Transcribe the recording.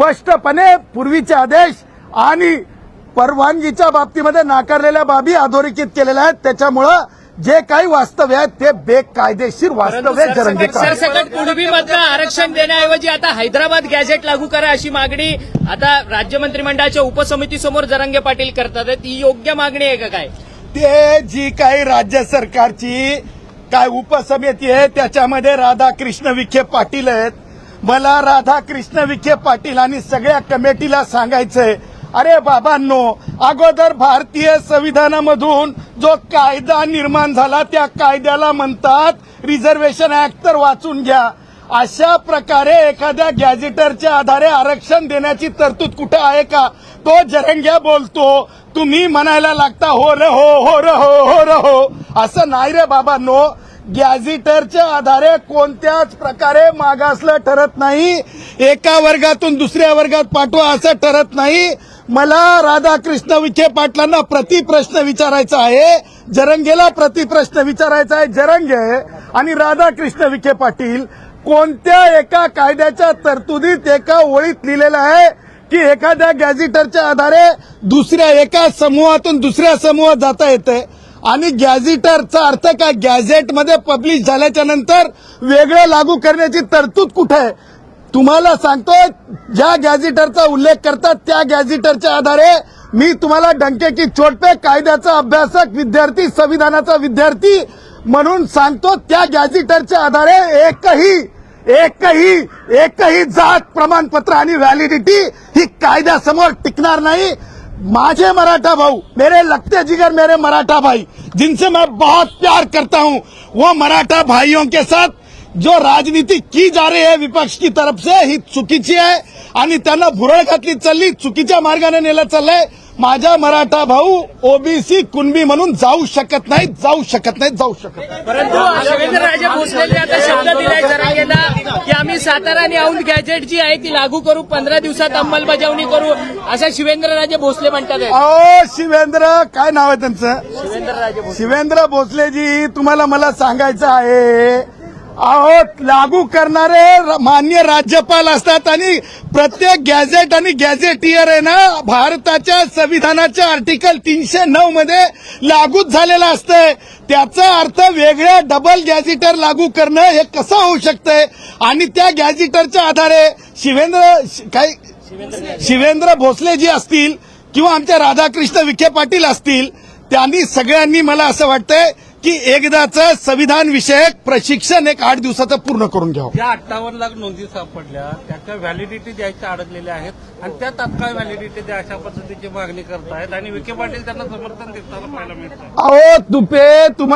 स्पष्टपणे पूर्वीचे आदेश आणि परवानगीच्या बाबतीमध्ये नाकारलेल्या बाबी अधोरेखित केलेल्या आहेत त्याच्यामुळं जे काही वास्तव्य आहे ते बेकायदेशीर वास्तव्य. सरसकट कुणबीमधलं आरक्षण देण्याऐवजी आता हैदराबाद गॅझेट लागू करा अशी मागणी आता राज्य मंत्रिमंडळाच्या उपसमितीसमोर जरांगे पाटील करतात. ती योग्य मागणी आहे का काय ते जी काही राज्य सरकारची काय उपसमिती आहे त्याच्यामध्ये राधाकृष्ण विखे पाटील आहेत मला राधाकृष्ण विखे पाटील आणि सगळ्या कमिटीला सांगायचंय. अरे बाबांनो अगोदर भारतीय संविधानामधून जो कायदा निर्माण झाला त्या कायद्याला म्हणतात रिझर्वेशन ऍक्ट तर वाचून घ्या. अशा प्रकारे एखाद्या गॅझेटरच्या आधारे आरक्षण देण्याची तरतूद कुठे आहे का? तो जरंग्या बोलतो तुम्ही म्हणायला लागता हो र हो हो र हो हो र हो. असं नाही रे बाबांनो. गॅझिटरच्या आधारे कोणत्याच प्रकारे मागासलं ठरत नाही. एका वर्गातून दुसऱ्या वर्गात पाठवा असं ठरत नाही. मला राधाकृष्ण विखे पाटलांना प्रतिप्रश्न विचारायचा आहे. जरंगेला प्रतिप्रश्न विचारायचा आहे. जरंगे आणि राधाकृष्ण विखे पाटील कोणत्या एका कायद्याच्या तरतुदीत एका ओळीत लिहिलेलं आहे की एखाद्या गॅझिटरच्या आधारे दुसऱ्या एका समूहातून दुसऱ्या समूहात जाता येते आणि गॅझेटरचा अर्थ काय? गॅझेटमध्ये पब्लिश झाल्याच्यानंतर वेगळं लागू करण्याची तरतूद कुठे आहे? तुम्हाला सांगतो ज्या गॅझेटरचा उल्लेख करतात त्या गॅझेटरच्या आधारे मी तुम्हाला डंके की चोट पे कायद्याचा अभ्यासक विद्यार्थी संविधानाचा विद्यार्थी म्हणून सांगतो त्या गॅझेटरच्या आधारे एकही एकही एकही जात प्रमाणपत्र आणि व्हॅलिडिटी ही कायद्यासमोर टिकणार नाही. माझे मराठा भाऊ मेरे लगते जिगर मेरे मराठा भाई जिनसे मैं बहुत प्यार करता हूं वो मराठा भाइयों के साथ जो राजनीति की जा रही है विपक्ष की तरफ से ही चुकीची आहे आणि त्यांना भुरळ घातली चालली चुकीच्या मार्गाने नेलं चाललंय. माझा मराठा भाऊ ओबीसी कुणबी म्हणून जाऊ शकत नाही जाऊ शकत नाही जाऊ शकत नाही. सातारा आणि औंध गॅझेट जी आहे ती लागू करू पंधरा दिवसात अंमलबजावणी करू असं शिवेंद्रराजे भोसले म्हणतात. अहो शिवेंद्र काय नाव आहे त्यांचं शिवेंद्रराजे भोसले शिवेंद्र भोसलेजी तुम्हाला मला सांगायचं आहे अहो लागू करणारे मान्य राज्यपाल असतात आणि प्रत्येक गॅझेट आणि गॅझेटियर आहे ना भारताच्या संविधानाच्या आर्टिकल तीनशे नऊ मध्ये लागूच झालेलं असतंय. त्याचा अर्थ वेगळ्या डबल गॅझेटर लागू करणं हे कसं होऊ शकतंय? आणि त्या गॅझेटरच्या आधारे शिवेंद्र काही शिवेंद्र भोसले जी असतील किंवा आमच्या राधाकृष्ण विखे पाटील असतील त्यांनी सगळ्यांनी मला असं वाटतंय की एकदाचं संविधान विषयक प्रशिक्षण एक आठ दिवसाचं पूर्ण करून घ्यावं. ज्या अठ्ठावन्न लाख नोंदी सापडल्या. त्याच्या व्हॅलिडिटी द्यायच्या अडकलेल्या आहेत. आणि त्या तात्काळ व्हॅलिडिटी द्या अशा पद्धतीची मागणी करतायत. आणि विखे पाटील त्यांना समर्थन देताना पाहायला मिळतं अहो तुपे तुम्हाला